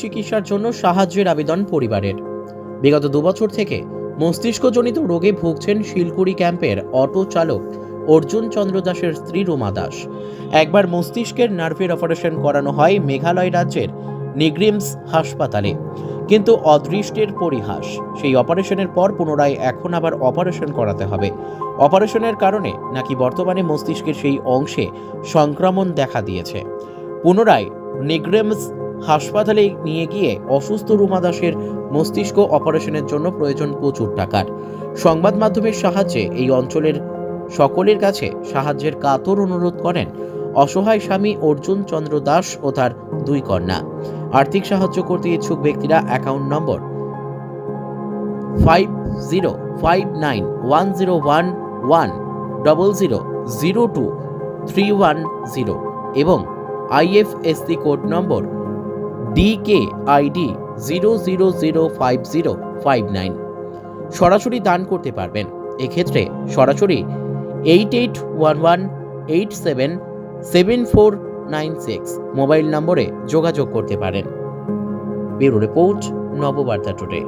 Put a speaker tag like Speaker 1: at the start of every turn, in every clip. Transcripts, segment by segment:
Speaker 1: চিকিৎসার জন্য সাহায্যের আবেদন পরিবারের। বিগত দুবছর থেকে মস্তিষ্কজনিত রোগে ভুগছেন শিলকুড়ি ক্যাম্পের অটো চালক অর্জুন চন্দ্র দাসের স্ত্রী রোমা দাস। একবার মস্তিষ্কের নার্ভের অপারেশন করানো হয় মেঘালয় রাজ্যের নিগ্রিমস হাসপাতালে। কিন্তু অদৃষ্টের পরিহাস, সেই অপারেশনের পর পুনরায় এখন আবার অপারেশন করাতে হবে। অপারেশনের কারণে নাকি বর্তমানে মস্তিষ্কের সেই অংশে সংক্রমণ দেখা দিয়েছে। পুনরায় নিগ্রেমস হাসপাতালে নিয়ে গিয়ে অসুস্থ রুমা দাসের মস্তিষ্ক অপারেশনের জন্য প্রয়োজন প্রচুর টাকার। সংবাদ মাধ্যমের সাহায্যে এই অঞ্চলের সকলের কাছে সাহায্যের কাতর অনুরোধ করেন অসহায় স্বামী অর্জুন চন্দ্র দাস ও তার দুই কন্যা। আর্থিক সাহায্য করতে ইচ্ছুক ব্যক্তিরা account number five zero five nine one zero one one double zero zero two three one zero এবং IFSC code number DK ID zero zero zero five zero five nine সরাসরি দান করতে পারবেন। এক্ষেত্রে সরাসরি eight eight one one eight seven seven four nine six mobile নম্বরে যোগাযোগ করতে পারেন। Bureau report, Nababarta today.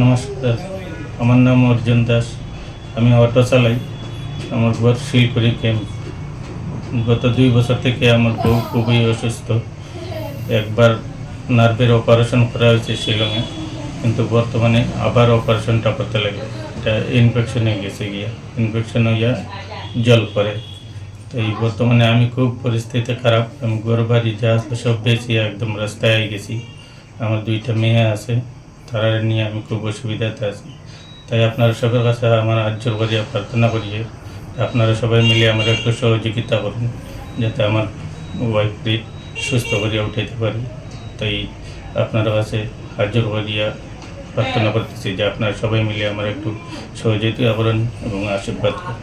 Speaker 2: নমস্কার, আমার নাম অর্জুন দাস। আমি অটো চালাই। আমার ঘর শিলকুড়ি ক্যাম্প গত দুই বছর থেকে আমার বউ খুবই অসুস্থ। একবার নার্ভের অপারেশন করা হয়েছে শিলংয়ে, কিন্তু বর্তমানে আবার অপারেশনটা করতে লাগে। এটা ইনফেকশন হয়ে গেছে গিয়া। ইনফেকশন হইয়া জল পড়ে। তো এই বর্তমানে আমি খুব পরিস্থিতি খারাপ। আমি ঘর বাড়ি যা সব বেশি একদম রাস্তায় গেছি। আমার দুইটা মেয়ে আছে, তারা নিয়ে আমি খুব অসুবিধাতে আছি। তাই আপনারা সবার কাছে আমার আজ্জল করিয়া প্রার্থনা করিয়ে আপনারা সবাই মিলে আমার একটু সহযোগিতা করুন, যাতে আমার ওয়াইফকে সুস্থ করিয়া উঠাইতে পারি। তাই আপনার কাছে হাজর করিয়া প্রার্থনা করতেছি যে আপনারা সবাই মিলে আমার একটু সহযোগিতা করেন এবং আশীর্বাদ করুন।